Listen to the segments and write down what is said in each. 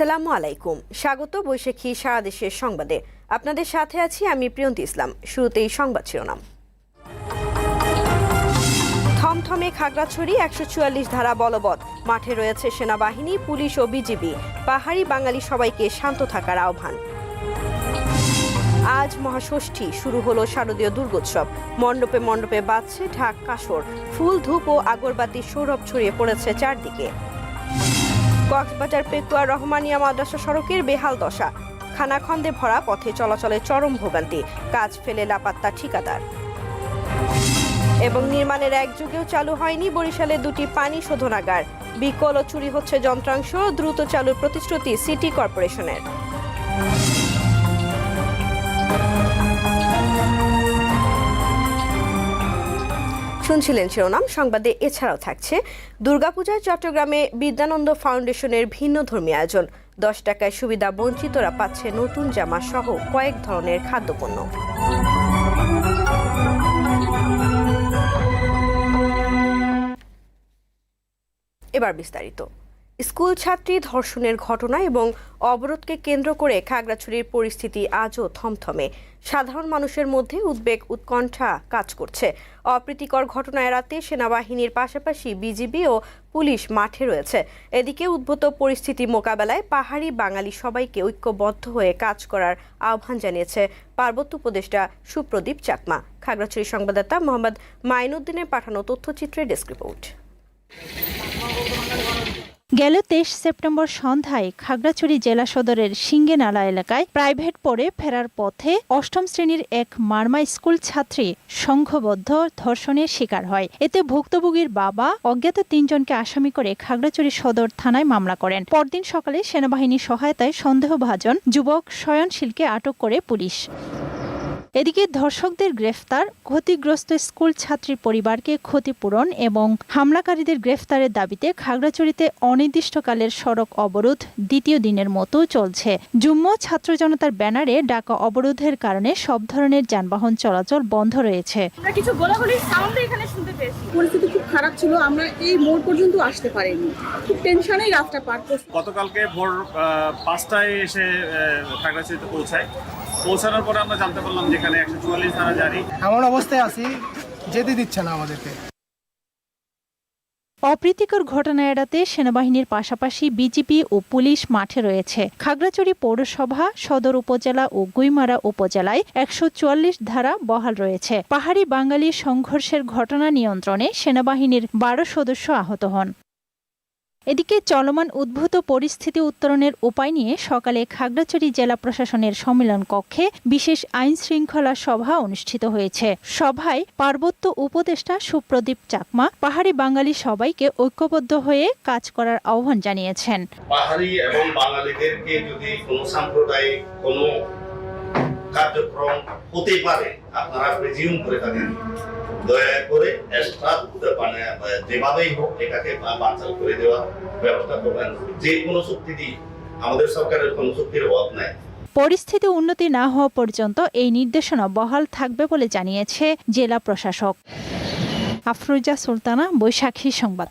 আসসালামু আলাইকুম। স্বাগত বৈশাখী সারা দেশের সংবাদে। আপনাদের সাথে আছি আমি প্রিয়ন্তী ইসলাম। শুরুতেই সংবাদ শিরোনাম। থমথমে খাগড়াছড়ি একশো চুয়াল্লিশ ধারা বলবৎ। মাঠে রয়েছে সেনাবাহিনী, পুলিশ ও বিজিবি। পাহাড়ি বাঙালি সবাইকে শান্ত থাকার আহ্বান। আজ মহাষষ্ঠী, শুরু হলো শারদীয় দুর্গোৎসব। মণ্ডপে মণ্ডপে বাজছে ঢাক কাসর। ফুল ধূপ ও আগরবাতি সৌরভ ছড়িয়ে পড়েছে চারদিকে। কক্সবাজার পেকুয়া রহমানিয়া মাদ্রাসা সড়কের বেহাল দশা। খানাখন্দে ভরা পথে চলাচলে চরম ভোগান্তি। কাজ ফেলে লাপাত্তা ঠিকাদার। এবং নির্মাণের এক যুগেও চালু হয়নি বরিশালে দুটি পানি শোধনাগার। বিকল ও চুরি হচ্ছে যন্ত্রাংশ, দ্রুত চালুর প্রতিশ্রুতি সিটি কর্পোরেশনের। শুনছিলেন শিরোনাম। সংবাদে এছাড়াও থাকছে, দুর্গাপূজায় চট্টগ্রামে বিদ্যানন্দ ফাউন্ডেশনের ভিন্ন ধর্মী আয়োজন। দশ টাকায় সুবিধা বঞ্চিতরা পাচ্ছে নতুন জামা সহ কয়েক ধরনের খাদ্যপণ্য। এবার বিস্তারিত। স্কুল ছাত্রী ধর্ষণের ঘটনা এবং অবরোধকে কেন্দ্র করে খাগড়াছড়ির পরিস্থিতি আজও থমথমে। সাধারণ মানুষের মধ্যে উদ্বেগ, উৎকণ্ঠা কাজ করছে। অপ্রীতিকর ঘটনা এড়াতে সেনাবাহিনীর পাশাপাশি বিজিবি ও পুলিশ মাঠে রয়েছে। এদিকে উদ্ভূত পরিস্থিতি মোকাবেলায় পাহাড়ি বাঙালি সবাইকে ঐক্যবদ্ধ হয়ে কাজ করার আহ্বান জানিয়েছে পার্বত্য উপদেষ্টা সুপ্রদীপ চাকমা। খাগড়াছড়ি সংবাদদাতা মোহাম্মদ মাইনুদ্দিনের পাঠানো তথ্যচিত্রের ডেস্ক রিপোর্ট। গেল তেইশ সেপ্টেম্বর সন্ধ্যায় খাগড়াছড়ি জেলা সদরের সিঙ্গেনালা এলাকায় প্রাইভেট পড়ে ফেরার পথে অষ্টম শ্রেণির এক মার্মা স্কুল ছাত্রী সংঘবদ্ধ ধর্ষণের শিকার হয়। এতে ভুক্তভোগীর বাবা, অজ্ঞাত তিনজনকে আসামি করে খাগড়াছড়ি সদর থানায় মামলা করেন। পরদিন সকালে সেনাবাহিনীর সহায়তায় সন্দেহভাজন যুবক শয়নশীলকে আটক করে পুলিশ। এদিকে ধর্ষকদের গ্রেফতার ক্ষতিগ্রস্ত স্কুল ছাত্রীর পরিবারকে ক্ষতিপূরণ এবং হামলাকারীদের গ্রেফতারের দাবিতে খাগড়াছড়িতে অনির্দিষ্টকালের সড়ক অবরোধ দ্বিতীয় দিনের মতো চলছে। যুম্ম ছাত্র জনতার ব্যানারে ডাকা অবরোধের কারণে সব ধরনের যানবাহন চলাচল বন্ধ রয়েছে। আমরা কিছু গোলাগুলির সাউন্ড এখানে শুনতে পেয়েছি। পরিস্থিতি খুব খারাপ ছিল আমরা এই মোড় পর্যন্ত আসতে পারিনি। খুব টেনশনেই রাতটা পার করছি। গতকালকে ভোর পাঁচটায় এসে খাগড়াছড়িতে পৌঁছায়। পৌঁছানোর পরে আমরা জানতে পারলাম যে এখানে একশো চুয়াল্লিশ ধারা জারি। এমন অবস্থায় আছি যেতে দিচ্ছে না আমাদেরকে। অপ্রীতিকর ঘটনা এড়াতে সেনাবাহিনীর পাশাপাশি বিজিবি ও পুলিশ মাঠে রয়েছে। খাগড়াছড়ি পৌরসভা সদর উপজেলা ও গুইমারা উপজেলায় একশো চুয়াল্লিশ ধারা বহাল রয়েছে। পাহাড়ি বাঙালি সংঘর্ষের ঘটনা নিয়ন্ত্রণে সেনাবাহিনীর বারো সদস্য আহত হন। এদিকে চলমান উদ্ভূত পরিস্থিতি উত্তরণের উপায় নিয়ে সকালে খাগড়াছড়ি জেলা প্রশাসনের সম্মেলন কক্ষে বিশেষ আইন শৃঙ্খলা সভা অনুষ্ঠিত হয়েছে। সভায় পার্বত্য উপদেষ্টা সুপ্রদীপ চাকমা, পাহাড়ি বাঙালি সবাইকে ঐক্যবদ্ধ হয়ে কাজ করার আহ্বান জানিয়েছেন। পাহাড়ি এবং বাঙালিদেরকে যদি কোনো সাম্প্রদায়িক কোনো কার্যক্রম হতে পারে, আপনারা প্রেজিউম করে থাকেন। দয়া করে এক্সট্রা মানে যেভাবেই হোক এটাকে বাঁচাল করে দেওয়া ব্যবস্থা করবেন। যে কোনো দিয়ে আমাদের সরকারের কোনো চুক্তির অভাব নাই। পরিস্থিতি উন্নতি না হওয়া পর্যন্ত এই নির্দেশনা বহাল থাকবে বলে জানিয়েছে জেলা প্রশাসক। আফরুজা সুলতানা, বৈশাখী সংবাদ।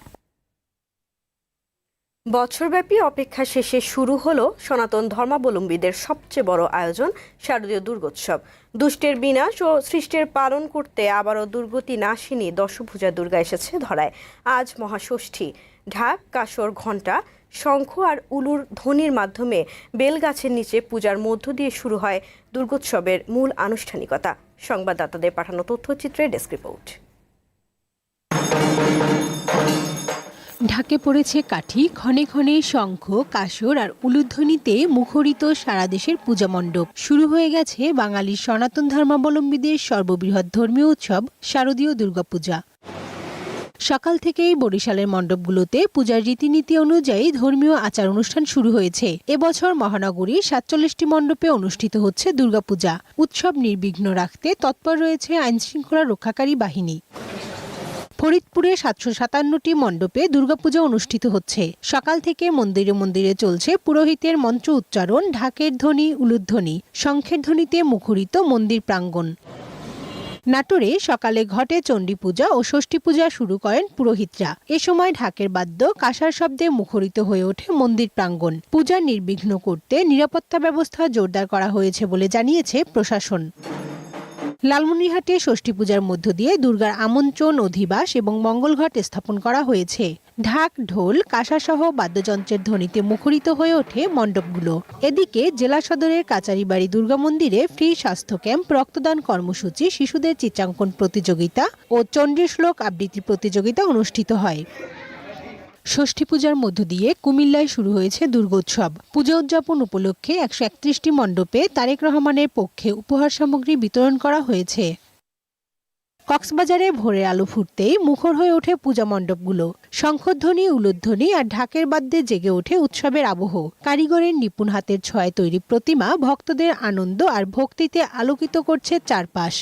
বছরব্যাপী অপেক্ষা শেষে শুরু হলো সনাতন ধর্মাবলম্বীদের সবচেয়ে বড় আয়োজন শারদীয় দুর্গোৎসব। দুষ্টের বিনাশ ও সৃষ্টের পালন করতে আবারও দুর্গতি নাশিনী দশভূজা দুর্গা এসেছে ধরায়। আজ মহাষষ্ঠী। ঢাক কাসর ঘণ্টা, শঙ্খ আর উলুর ধ্বনির মাধ্যমে বেলগাছের নিচে পূজার মধ্য দিয়ে শুরু হয় দুর্গোৎসবের মূল আনুষ্ঠানিকতা। সংবাদদাতাদের পাঠানো তথ্যচিত্রে ডেস্ক রিপোর্ট। ঢাকে পড়েছে কাঠি, ক্ষণে ক্ষণে শঙ্খ কাসর আর উলুধ্বনিতে মুখরিত সারা দেশের পূজা মণ্ডপ। শুরু হয়ে গেছে বাঙালির সনাতন ধর্মাবলম্বীদের সর্ববৃহৎ ধর্মীয় উৎসব, শারদীয় দুর্গাপূজা। সকাল থেকেই বরিশালের মণ্ডপগুলোতে পূজার রীতিনীতি অনুযায়ী ধর্মীয় আচার অনুষ্ঠান শুরু হয়েছে। এবছর মহানগরীর সাতচল্লিশটি মণ্ডপে অনুষ্ঠিত হচ্ছে দুর্গাপূজা। উৎসব নির্বিঘ্ন রাখতে তৎপর রয়েছে আইনশৃঙ্খলা রক্ষাকারী বাহিনী। ফরিদপুরে সাতশো সাতান্নটি মণ্ডপে দুর্গাপূজা অনুষ্ঠিত হচ্ছে। সকাল থেকে মন্দিরে মন্দিরে চলছে পুরোহিতের মন্ত্র উচ্চারণ, ঢাকের ধ্বনি, উলুধ্বনি, শঙ্খের ধ্বনিতে মুখরিত মন্দির প্রাঙ্গণ। নাটোরে সকালে ঘটে চণ্ডী পূজা ও ষষ্ঠী পূজা শুরু করেন পুরোহিতরা। এ সময় ঢাকের বাদ্য, কাঁসার শব্দে মুখরিত হয়ে ওঠে মন্দির প্রাঙ্গণ। পূজা নির্বিঘ্ন করতে নিরাপত্তা ব্যবস্থা জোরদার করা হয়েছে বলে জানিয়েছে প্রশাসন। লালমনিরহাটে ষষ্ঠী পূজার মধ্য দিয়ে দুর্গার আমন্ত্রণ, অধিবাস এবং মঙ্গলঘট স্থাপন করা হয়েছে। ঢাক, ঢোল কাঁসাসহ বাদ্যযন্ত্রের ধ্বনিতে মুখরিত হয়ে ওঠে মণ্ডপগুলো। এদিকে জেলা সদরের কাচারিবাড়ি দুর্গা মন্দিরে ফ্রি স্বাস্থ্য ক্যাম্প, রক্তদান কর্মসূচি, শিশুদের চিত্রাঙ্কন প্রতিযোগিতা ও চণ্ডী শ্লোক আবৃত্তি প্রতিযোগিতা অনুষ্ঠিত হয়। ষষ্ঠী পূজার মধ্য দিয়ে কুমিল্লায় শুরু হয়েছে দুর্গোৎসব। পূজা উদযাপন উপলক্ষে একশো একত্রিশটি মণ্ডপে তারেক রহমানের পক্ষে উপহার সামগ্রী বিতরণ করা হয়েছে। কক্সবাজারে ভোরের আলো ফুটতেই মুখর হয়ে ওঠে পূজা মণ্ডপগুলো। শঙ্খধ্বনি, উলুধ্বনি আর ঢাকের বাদ্যে জেগে ওঠে উৎসবের আবহ। কারিগরের নিপুণ হাতের ছয় তৈরি প্রতিমা ভক্তদের আনন্দ আর ভক্তিতে আলোকিত করছে চারপাশ।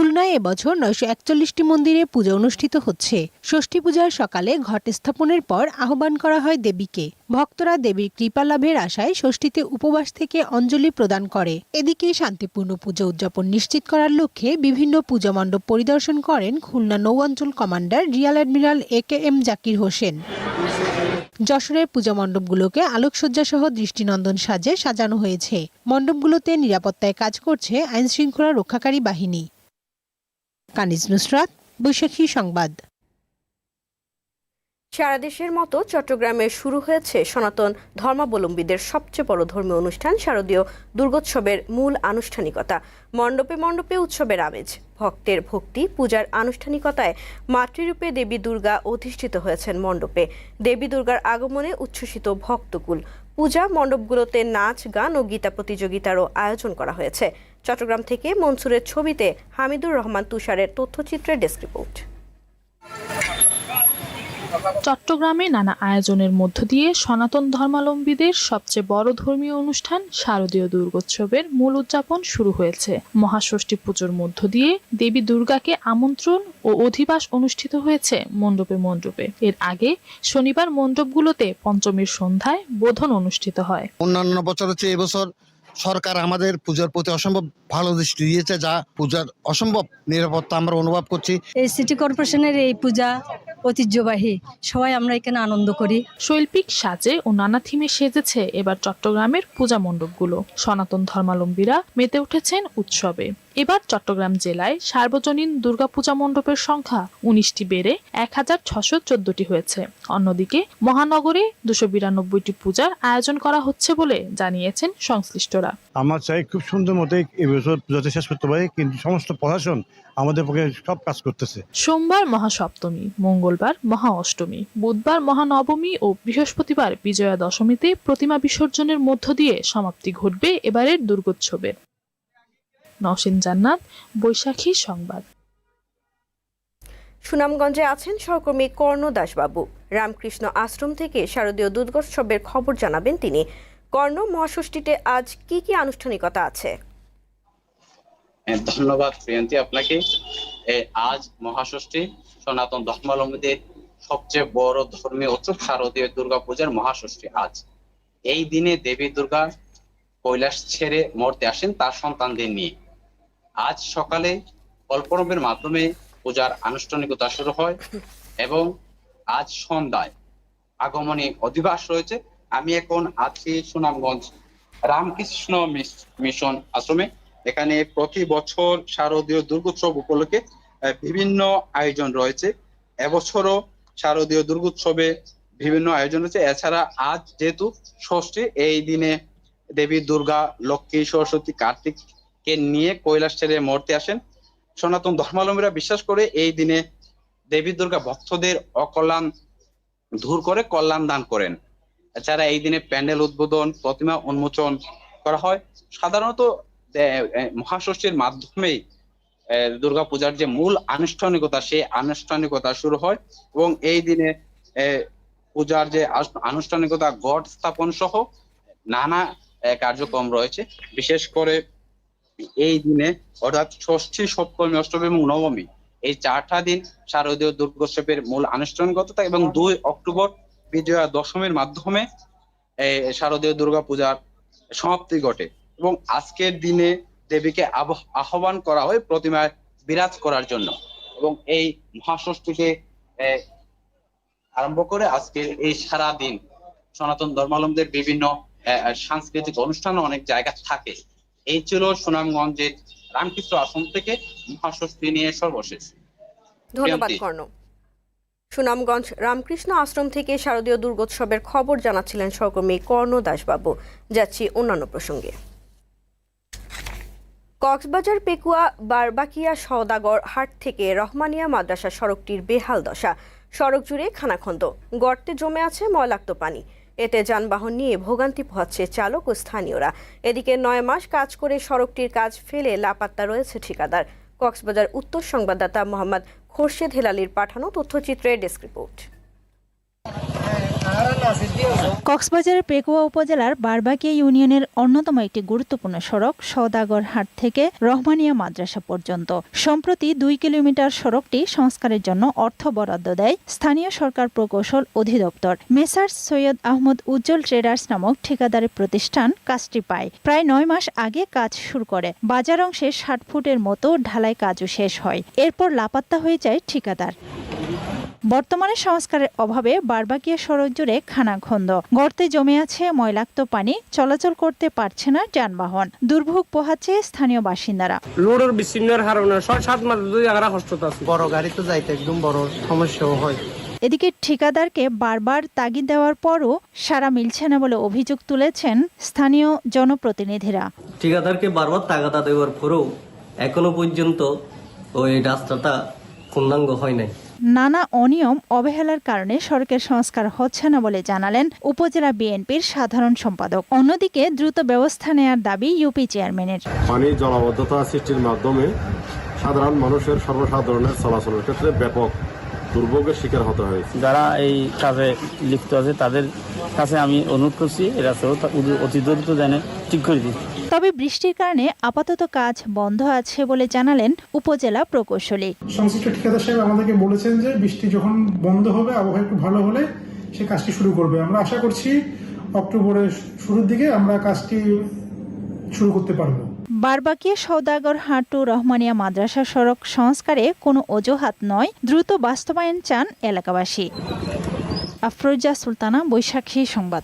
খুলনায় এবছর নয়শো একচল্লিশটি মন্দিরে পূজা অনুষ্ঠিত হচ্ছে। ষষ্ঠী পূজার সকালে ঘট স্থাপনের পর আহ্বান করা হয় দেবীকে। ভক্তরা দেবীর কৃপা লাভের আশায় ষষ্ঠীতে উপবাস থেকে অঞ্জলি প্রদান করে। এদিকে শান্তিপূর্ণ পুজো উদযাপন নিশ্চিত করার লক্ষ্যে বিভিন্ন পূজা মণ্ডপ পরিদর্শন করেন খুলনা নৌ অঞ্চল commander rear admiral A K M Zakir Hossain. যশোরের পূজা মণ্ডপগুলোকে আলোকসজ্জা সহ দৃষ্টিনন্দন সাজে সাজানো হয়েছে। মণ্ডপগুলোতে নিরাপত্তায় কাজ করছে আইনশৃঙ্খলা রক্ষাকারী বাহিনী। কানিজ নুসরাত, বৈশাখী সংবাদ। সারা দেশের মতো চট্টগ্রামে শুরু হয়েছে সনাতন ধর্মাবলম্বীদের সবচেয়ে বড় ধর্মীয় অনুষ্ঠান শারদীয় দুর্গোৎসবের মূল আনুষ্ঠানিকতা, মণ্ডপে মণ্ডপে উৎসবের আমেজ। ভক্তের ভক্তি, পূজার আনুষ্ঠানিকতায় মাতৃরূপে দেবী দুর্গা অধিষ্ঠিত হয়েছেন মণ্ডপে। দেবী দুর্গার আগমনে উচ্ছ্বসিত ভক্তকুল পূজা, মণ্ডপগুলোতে নাচ, গান ও গীতা প্রতিযোগিতারও আয়োজন করা হয়েছে। চট্টগ্রাম থেকে মনসুরের ছবিতে হামিদুর রহমান তুষারের তথ্যচিত্রের ডেস্ক রিপোর্ট। চট্টগ্রামে নানা আয়োজনের মধ্য দিয়ে সনাতন ধর্মাবলম্বীদের সবচেয়ে বড় ধর্মীয় অনুষ্ঠান শারদীয় দুর্গোৎসবের মূল উদযাপন শুরু হয়েছে। মহাষষ্ঠী পুজোর মধ্য দিয়ে দেবী দুর্গাকে আমন্ত্রণ ও অধিবাস অনুষ্ঠিত হয়েছে মণ্ডপে মণ্ডপে। এর আগে শনিবার মণ্ডপগুলোতে পঞ্চমীর সন্ধ্যায় বোধন অনুষ্ঠিত হয়। অন্যান্য বছর হচ্ছে এবছর সরকার আমাদের পূজার প্রতি অসম্ভব ভালো দৃষ্টি দিয়েছে যা পূজার অসম্ভব নিরাপত্তা আমরা অনুভব করছি। এই সিটি কর্পোরেশনের এই পূজা ঐতিহ্যবাহী সবাই আমরা এখানে আনন্দ করি। শৈল্পিক সাজে ও নানা থিমে সেজেছে এবার চট্টগ্রামের পূজা মণ্ডপগুলো। সনাতন ধর্মাবলম্বীরা মেতে উঠেছেন উৎসবে। এবার চট্টগ্রাম জেলায় সার্বজনীন দুর্গাপূজা মণ্ডপের সংখ্যা উনিশটি বেড়ে এক হাজার ছশো চোদ্দটি হয়েছে। অন্যদিকে মহানগরে দুশো বিরানব্বইটি পূজার আয়োজন করা হচ্ছে বলে জানিয়েছেন সংশ্লিষ্টরা। আমার চাই খুব সুন্দর মতো এবছর পূজাতে শেষ করতে পারি কিন্তু সমস্ত প্রশাসন আমাদের পক্ষে সব কাজ করতেছে। সোমবার মহাসপ্তমী মঙ্গলবার মহা অষ্টমী বুধবার মহানবমী ও বৃহস্পতিবার বিজয়া দশমীতে প্রতিমা বিসর্জনের মধ্য দিয়ে সমাপ্তি ঘটবে এবারের দুর্গোৎসবের। নসীন জান্নাত বৈশাখী সংবাদ। সুনামগঞ্জে আছেন সহকর্মী কর্ণ দাসবাবু রামকৃষ্ণ আশ্রম থেকে শারদীয় দুর্গোৎসবের খবর জানাবেন তিনি। কর্ণ মহাষষ্ঠীতে আজ কি কি আনুষ্ঠানিকতা আছে? ধন্যবাদ প্রিয়ন্তী আপনাকে। আজ মহাষষ্ঠী, সনাতন ধর্মাবলম্বীদের সবচেয়ে বড় ধর্মীয় উৎসব শারদীয় দুর্গা পূজার মহাষষ্ঠী আজ। এই দিনে দেবী দুর্গা কৈলাস ছেড়ে মর্তে আসেন তার সন্তানদের নিয়ে। আজ সকালে কল্পনবের মাধ্যমে পূজার আনুষ্ঠানিকতা শুরু হয় এবং আজ সন্ধ্যায় আগমনী অধিবাস রয়েছে। আমি এখন আছি সুনামগঞ্জ রামকৃষ্ণ মিশ- মিশন আশ্রমে। এখানে প্রতি বছর শারদীয় দুর্গোৎসব উপলক্ষে বিভিন্ন আয়োজন রয়েছে। এবছরও শারদীয় দুর্গোৎসবে বিভিন্ন আয়োজন রয়েছে। এছাড়া আজ যেহেতু ষষ্ঠী, এই দিনে দেবী দুর্গা, লক্ষ্মী, সরস্বতী, কার্তিককে নিয়ে কৈলাস ছেড়ে মরতে আসেন। সনাতন ধর্মাবলম্বীরা বিশ্বাস করে এই দিনে দেবী দুর্গা ভক্তদের অকল্যাণ দূর করে, কল্যাণ দান করেন। এছাড়া এই দিনে প্যান্ডেল উদ্বোধন, প্রতিমা উন্মোচন করা হয়। সাধারণত মহাষষ্ঠীর মাধ্যমেই দুর্গাপূজার যে মূল আনুষ্ঠানিকতা, সেই আনুষ্ঠানিকতা শুরু হয় এবং এই দিনে পূজার যে আনুষ্ঠানিকতা ঘট স্থাপন সহ নানা কার্যক্রম রয়েছে। বিশেষ করে এই দিনে, অর্থাৎ ষষ্ঠী, সপ্তমী, অষ্টমী এবং নবমী, এই চারটা দিন শারদীয় দুর্গোৎসবের মূল আনুষ্ঠানিকতা এবং দুই অক্টোবর বিজয়া দশমীর মাধ্যমে শারদীয় দুর্গা পূজার সমাপ্তি ঘটে এবং আজকের দিনে দেবীকে আহ্বান করা হয় প্রতিমায় বিরাজ করার জন্য এবং এই মহাষষ্ঠীকে আরম্ভ করে আজকে এই সারা দিন সনাতন ধর্মাবলম্বীদের বিভিন্ন সাংস্কৃতিক অনুষ্ঠান অনেক জায়গা থাকে। এই ছিল সুনামগঞ্জের রামকৃষ্ণ আসন থেকে মহাষষ্ঠী নিয়ে সর্বশেষ। ধন্যবাদ কর্ণ। সুনামগঞ্জ রামকৃষ্ণ আশ্রম থেকে শারদীয় দুর্গোৎসবের খবর জানাচ্ছিলেন সহকর্মী কর্ণ দাসবাবু যাচ্ছি অন্যান্য প্রসঙ্গে। কক্সবাজার, পেকুয়া, বারবাকিয়া, সওদাগর হাট থেকে রহমানিয়া মাদ্রাসা সড়কটির বেহাল দশা। সড়ক জুড়ে খানাখন্দ। গর্তে জমে আছে ময়লাক্ত পানি। এতে যানবাহন নিয়ে ভোগান্তি পোহাচ্ছে চালক ও স্থানীয়রা। এদিকে নয় মাস কাজ করে সড়কটির কাজ ফেলে লাপাত্তা রয়েছে ঠিকাদার। কক্সবাজার উত্তর সংবাদদাতা মোহাম্মদ খোরশেদ হেলালির পাঠানো তথ্যচিত্রের ডেস্ক রিপোর্ট। কক্সবাজারের পেকুয়া উপজেলার বারবাকিয়া ইউনিয়নের অন্যতম একটি গুরুত্বপূর্ণ সড়ক সওদাগর হাট থেকে রহমানিয়া মাদ্রাসা পর্যন্ত। সম্প্রতি দুই কিলোমিটার সড়কটি সংস্কারের জন্য অর্থ বরাদ্দ দেয় স্থানীয় সরকার প্রকৌশল অধিদপ্তর। মেসার্স সৈয়দ আহমদ উজ্জ্বল ট্রেডার্স নামক ঠিকাদারি প্রতিষ্ঠান কাজটি পায়। প্রায় নয় মাস আগে কাজ শুরু করে। বাজার অংশে ষাট ফুটের মতো ঢালাই কাজও শেষ হয়। এরপর লাপাত্তা হয়ে যায় ঠিকাদার। বর্তমানে সংস্কারের অভাবে বারবাকিয়া সড়ক জুড়ে খানাখন্দ। গর্তে জমে আছে ময়লাক্ত পানি চলাচল করতে পারছে না যানবাহন। দুর্ভোগ পোহাচ্ছে স্থানীয় বাসিন্দারা। রোডের বিচ্ছিন্নের কারণে ছয় সাত মাস দুই কষ্ট আছে। বড় গাড়ি তো যাইতে একদম বড় সমস্যাও হয়। এদিকে ঠিকাদারকে বারবার তাগিদ দেওয়ার পরও সারা মিলছে না বলে অভিযোগ তুলেছেন স্থানীয় জনপ্রতিনিধিরা। ঠিকাদারকে বারবার তাগাদা দেওয়ার পরেও এখনও পর্যন্ত ওই রাস্তাটা পূর্ণাঙ্গ হয় নাই। নানা অনিয়ম, অবহেলার কারণে সড়কের সংস্কার হচ্ছে না বলে জানালেন উপজেলা বিএনপির সাধারণ সম্পাদক। অন্যদিকে দ্রুত ব্যবস্থা নেয়ার দাবি ইউপি চেয়ারম্যানের। পানি জলাবদ্ধতা সৃষ্টির মাধ্যমে সাধারণ মানুষের সর্বসাধারণের চলাচলের ক্ষেত্রে ব্যাপক দুর্ভোগের শিকার হতে হয়েছে। যারা এই কাজে লিপ্ত আছে তাদের কাছে আমি অনুরোধ করছি এরা অতি দ্রুত জানে ঠিক করে দিই তবে বৃষ্টির কারণে আপাতত কাজ বন্ধ আছে বলে জানালেন উপজেলা প্রকৌশলী। সংশ্লিষ্ট ঠিকাদার সাহেব আমাদেরকে বলেছেন যে বৃষ্টি যখন বন্ধ হবে আবহাওয়া একটু ভালো হলে সে কাজটি শুরু করবে। আমরা আশা করছি অক্টোবরের শুরুর দিকে আমরা কাজটি শুরু করতে পারব। বারবাকিয়া সৌদাগর হাটু রহমানিয়া মাদ্রাসা সড়ক সংস্কারে কোনো অজুহাত নয়, দ্রুত বাস্তবায়ন চান এলাকাবাসী। আফরোজা সুলতানা, বৈশাখী সংবাদ।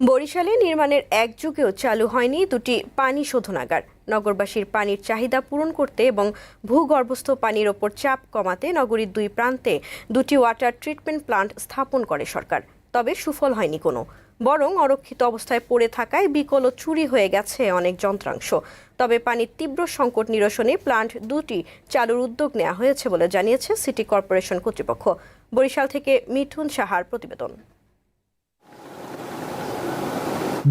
বরিশালে নির্মাণের এক যুগেও চালু হয়নি দুটি পানি শোধনাগার। নগরবাসীর পানির চাহিদা পূরণ করতে এবং ভূগর্ভস্থ পানির ওপর চাপ কমাতে নগরীর দুই প্রান্তে দুটি ওয়াটার ট্রিটমেন্ট প্লান্ট স্থাপন করে সরকার। তবে সুফল হয়নি কোনো। বরং অরক্ষিত অবস্থায় পড়ে থাকায় বিকল চুরি হয়ে গেছে অনেক যন্ত্রাংশ। তবে পানির তীব্র সংকট নিরসনে প্লান্ট দুটি চালুর উদ্যোগ নেওয়া হয়েছে বলে জানিয়েছে সিটি কর্পোরেশন কর্তৃপক্ষ। বরিশাল থেকে মিঠুন সাহার প্রতিবেদন।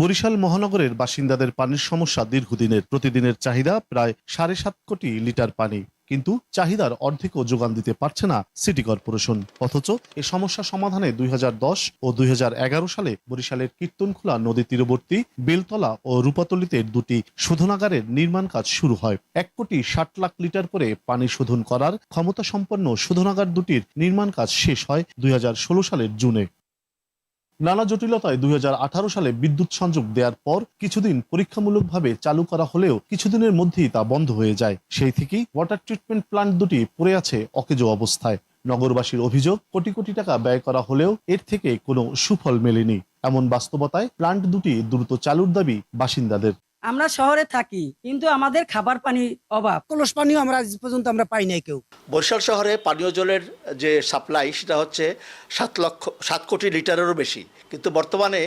বরিশাল মহানগরের বাসিন্দাদের পানির সমস্যা দীর্ঘদিনের প্রতিদিনের চাহিদা প্রায় সাড়ে সাত কোটি লিটার পানি। কিন্তু চাহিদার অর্ধেকও যোগান দিতে পারছে না সিটি কর্পোরেশন। অথচ এ সমস্যা সমাধানে দুই হাজার দশ ও দুই হাজার এগারো সালে বরিশালের কীর্তনখোলা নদী তীরবর্তী, বেলতলা ও রূপাতলিতে দুটি শোধনাগারের নির্মাণ কাজ শুরু হয়। এক কোটি ষাট লাখ লিটার করে পানি শোধন করার ক্ষমতা সম্পন্ন শোধনাগার দুটির নির্মাণ কাজ শেষ হয় দুই হাজার ষোলো সালের জুনে। নানা জটিলতায় দুই হাজার আঠারো সালে বিদ্যুৎ সংযোগ দেওয়ার পর কিছুদিন পরীক্ষামূলকভাবে চালু করা হলেও কিছুদিনের মধ্যেই তা বন্ধ হয়ে যায়। সেই থেকেই ওয়াটার ট্রিটমেন্ট প্লান্ট দুটি পড়ে আছে অকেজো অবস্থায়। নগরবাসীর অভিযোগ, কোটি কোটি টাকা ব্যয় করা হলেও এর থেকে কোনো সুফল মেলেনি। এমন বাস্তবতায় প্লান্ট দুটি দ্রুত চালুর দাবি বাসিন্দাদের। আমরা শহরে থাকি কিন্তু আমাদের খাবার পানি অভাব। কলস পানিও আমরা আজ পর্যন্ত আমরা পাই নাই কেউ। বরিশাল শহরে পানীয় জলের যে সাপ্লাই সেটা হচ্ছে সাত লক্ষ সাত কোটি লিটারেরও বেশি। কিন্তু বর্তমানে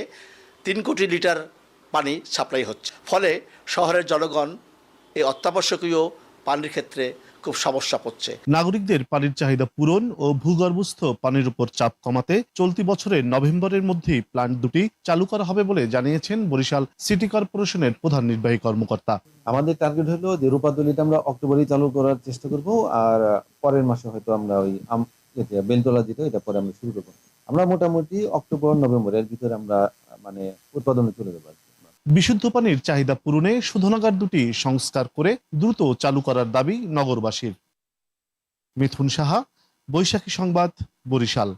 তিন কোটি লিটার পানি সাপ্লাই হচ্ছে। ফলে শহরের জনগণ এই অত্যাবশ্যকীয় পানির ক্ষেত্রে খুব সমস্যা পড়ছে। নাগরিকদের পানির চাহিদা পূরণ ও ভূগর্ভস্থ পানির উপর চাপ কমাতে চলতি বছরের নভেম্বরের মধ্যেই প্লান্ট দুটি চালু করা হবে বলে জানিয়েছেন বরিশাল সিটি কর্পোরেশনের প্রধান নির্বাহী কর্মকর্তা। আমাদের টার্গেট হলো যে রূপাতলিতে আমরা অক্টোবরেই চালু করার চেষ্টা করব আর পরের মাসে হয়তো আমরা ওই বেলতলা যেটা এটা পরে আমরা শুরু করব। আমরা মোটামুটি অক্টোবর নভেম্বরের ভিতরে আমরা মানে উৎপাদনে চলে যাব। বিশুদ্ধ পানির চাহিদা পূরণে শোধনাগার দুটি সংস্কার করে দ্রুত চালু করার দাবি নগরবাসীর। মিথুন সাহা, বৈশাখী সংবাদ, বরিশাল।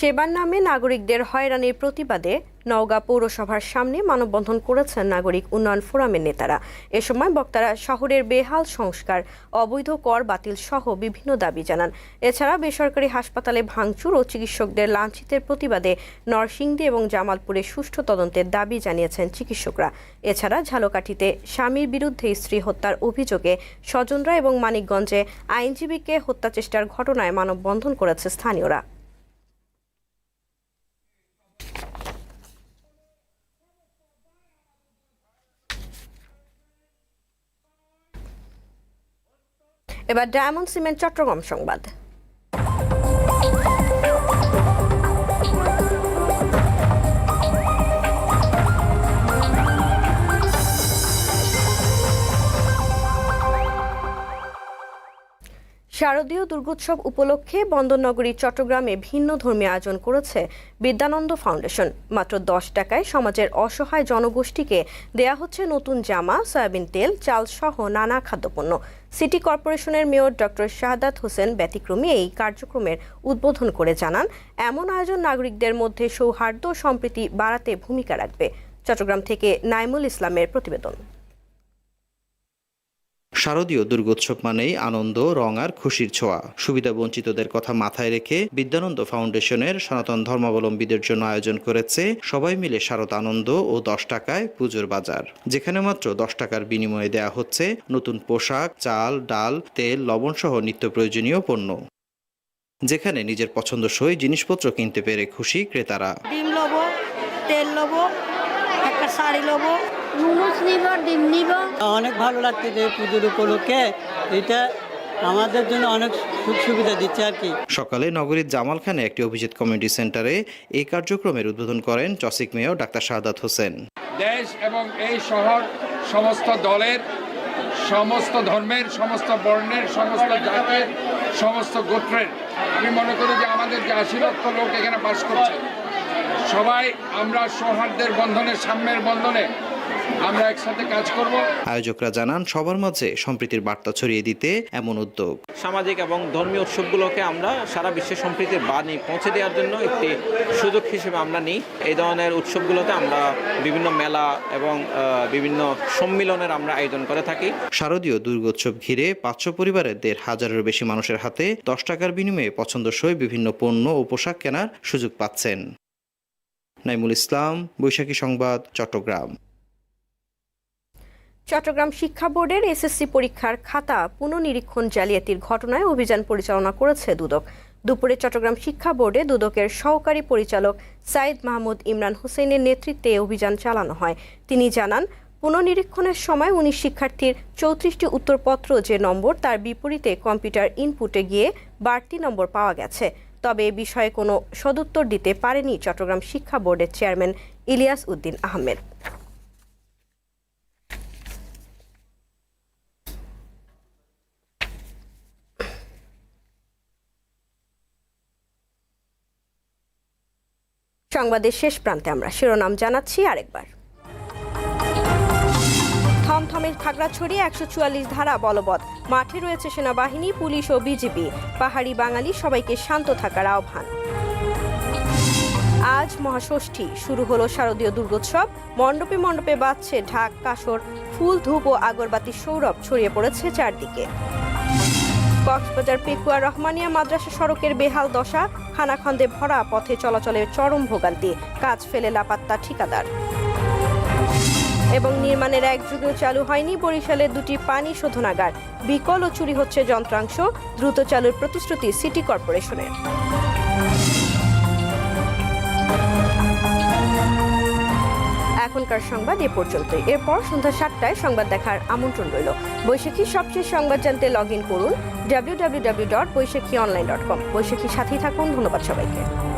সেবার নামে নাগরিকদের হয়রানির প্রতিবাদে নওগাঁ পৌরসভার সামনে মানববন্ধন করেছেন নাগরিক উন্নয়ন ফোরামের নেতারা। এ সময় বক্তারা শহরের বেহাল সংস্কার, অবৈধ কর বাতিল সহ বিভিন্ন দাবি জানান। এছাড়া বেসরকারি হাসপাতালে ভাঙচুর ও চিকিৎসকদের লাঞ্ছিতের প্রতিবাদে নরসিংদী এবং জামালপুরে সুষ্ঠু তদন্তের দাবি জানিয়েছেন চিকিৎসকরা। এছাড়া ঝালকাঠিতে স্বামীর বিরুদ্ধে স্ত্রী হত্যার অভিযোগে স্বজনরা এবং মানিকগঞ্জে আইনজীবীকে হত্যা চেষ্টার ঘটনায় মানববন্ধন করেছে স্থানীয়রা। এবার ডায়মন্ড সিমেন্ট চট্টগ্রাম সংবাদ। শারদীয় দুর্গোৎসব উপলক্ষে বন্দরনগরী, চট্টগ্রামে ভিন্ন ধর্মী আয়োজন করেছে বিদ্যানন্দ ফাউন্ডেশন। মাত্র দশ টাকায় সমাজের অসহায় জনগোষ্ঠীকে দেয়া হচ্ছে নতুন জামা, সয়াবিন তেল, চাল সহ নানা খাদ্যপণ্য। সিটি কর্পোরেশনের মেয়র ডক্টর শাহাদাত হোসেন ব্যতিক্রমী এই কার্যক্রমের উদ্বোধন করে জানান, এমন আয়োজন নাগরিকদের মধ্যে সৌহার্দ্য সম্প্রীতি বাড়াতে ভূমিকা রাখবে। চট্টগ্রাম থেকে নাইমুল ইসলামের প্রতিবেদন। শারদীয় দুর্গোৎসব মানেই আনন্দ, রং আর খুশির ছোঁয়া। সুবিধা বঞ্চিতদের কথা মাথায় রেখে বিদ্যানন্দ ফাউন্ডেশনের সনাতন ধর্মাবলম্বীদের জন্য আয়োজন করেছে সবাই মিলে শারদ আনন্দ ও দশ টাকায় পুজোর বাজার। যেখানে মাত্র দশ টাকার বিনিময়ে দেয়া হচ্ছে নতুন পোশাক, চাল, ডাল, তেল লবণ সহ নিত্য প্রয়োজনীয় পণ্য। যেখানে নিজের পছন্দসই জিনিসপত্র কিনতে পেরে খুশি ক্রেতারা। ডিম লব, তেল লব, একটা শাড়ি লব নুডলস নিব ডিম নিব। অনেক ভালো লাগছে যে পুজোর উপলক্ষে। এটা আমাদের জন্য অনেক সুখ সুবিধা দিচ্ছে আর কি। সকালে নগরীর জামালখানে একটি অভিজিৎ কমিউনিটি সেন্টারে এই কার্যক্রমের উদ্বোধন করেন চসিক মেয়র ডাক্তার শাহাদাত হোসেন। দেশ এবং এই শহর সমস্ত দলের সমস্ত ধর্মের সমস্ত বর্ণের সমস্ত জাতের সমস্ত গোত্রের। আমি মনে করি যে আমাদের যে আশি লক্ষ লোক এখানে বাস করছে সবাই আমরা সৌহার্দ্যের বন্ধনে সাম্যের বন্ধনে আমরা একসাথে কাজ করব। আয়োজকরা জানান সবার মাঝে সম্প্রীতির বার্তা ছড়িয়ে দিতে এমন উদ্যোগ। সামাজিক এবং ধর্মীয় উৎসবগুলোকে আমরা সারা বিশ্বে সম্প্রীতির বাণী পৌঁছে দেওয়ার জন্য একটি সুযোগ হিসেবে আমরা নিই। এই ধরনের উৎসবগুলোতে আমরা বিভিন্ন মেলা এবং আহ, বিভিন্ন সম্মিলনের আমরা আয়োজন করে থাকি। শারদীয় দুর্গোৎসব ঘিরে পাঁচশো পরিবারের দেড় হাজারের বেশি মানুষের হাতে দশ টাকার বিনিময়ে পছন্দসই বিভিন্ন পণ্য ও পোশাক কেনার সুযোগ পাচ্ছেন। নাইমুল ইসলাম বৈশাখী সংবাদ চট্টগ্রাম। চট্টগ্রাম শিক্ষা বোর্ডের এসএসসি পরীক্ষার খাতা পুনঃনিরীক্ষণ জালিয়াতির ঘটনায় অভিযান পরিচালনা করেছে দুদক। দুপুরে চট্টগ্রাম শিক্ষা বোর্ডে দুদকের সহকারী পরিচালক সাইদ মাহমুদ ইমরান হোসেনের নেতৃত্বে অভিযান চালানো হয়। তিনি জানান, পুনঃনিরীক্ষণের সময় উনিশ শিক্ষার্থীর চৌত্রিশটি উত্তরপত্র যে নম্বর তার বিপরীতে কম্পিউটার ইনপুটে গিয়ে বাড়তি নম্বর পাওয়া গেছে। তবে এ বিষয়ে কোনো সদুত্তর দিতে পারেনি চট্টগ্রাম শিক্ষা বোর্ডের চেয়ারম্যান ইলিয়াস উদ্দিন আহমেদ। সংবাদের শেষ প্রান্তে আমরা শিরোনাম জানাচ্ছি আরেকবার। থমথমে খাগড়াছড়ি একশো চুয়াল্লিশ ধারা বলবৎ। মাঠে রয়েছে সেনাবাহিনী, পুলিশ ও বিজেপি পাহাড়ি বাঙালি সবাইকে শান্ত থাকার আহ্বান। আজ মহাষষ্ঠী, শুরু হলো শারদীয় দুর্গোৎসব। মণ্ডপে মণ্ডপে বাজছে ঢাক, কাসর, ফুল, ধূপ ও আগরবাতির সৌরভ ছড়িয়ে পড়েছে চারদিকে। কক্সবাজার পেকুয়া রহমানিয়া মাদ্রাসা সড়কের বেহাল দশা, খানাখন্দে ভরা পথে চলাচলে চরম ভোগান্তি, কাজ ফেলে লাপাত্তা ঠিকাদার। এবং নির্মাণের এক যুগেও চালু হয়নি বরিশালের দুটি পানি শোধনাগার। বিকল ও চুরি হচ্ছে যন্ত্রাংশ, দ্রুত চালুর প্রতিশ্রুতি সিটি কর্পোরেশনের। এখনকার সংবাদ এ পর্যন্তই। এরপর সন্ধ্যা সাতটায় সংবাদ দেখার আমন্ত্রণ রইল। বৈশাখী সবচেয়ে সংবাদ জানতে লগ ইন করুন W W W dot Baishakhi online dot com Baishakhi সাথেই থাকুন, ধন্যবাদ সবাইকে।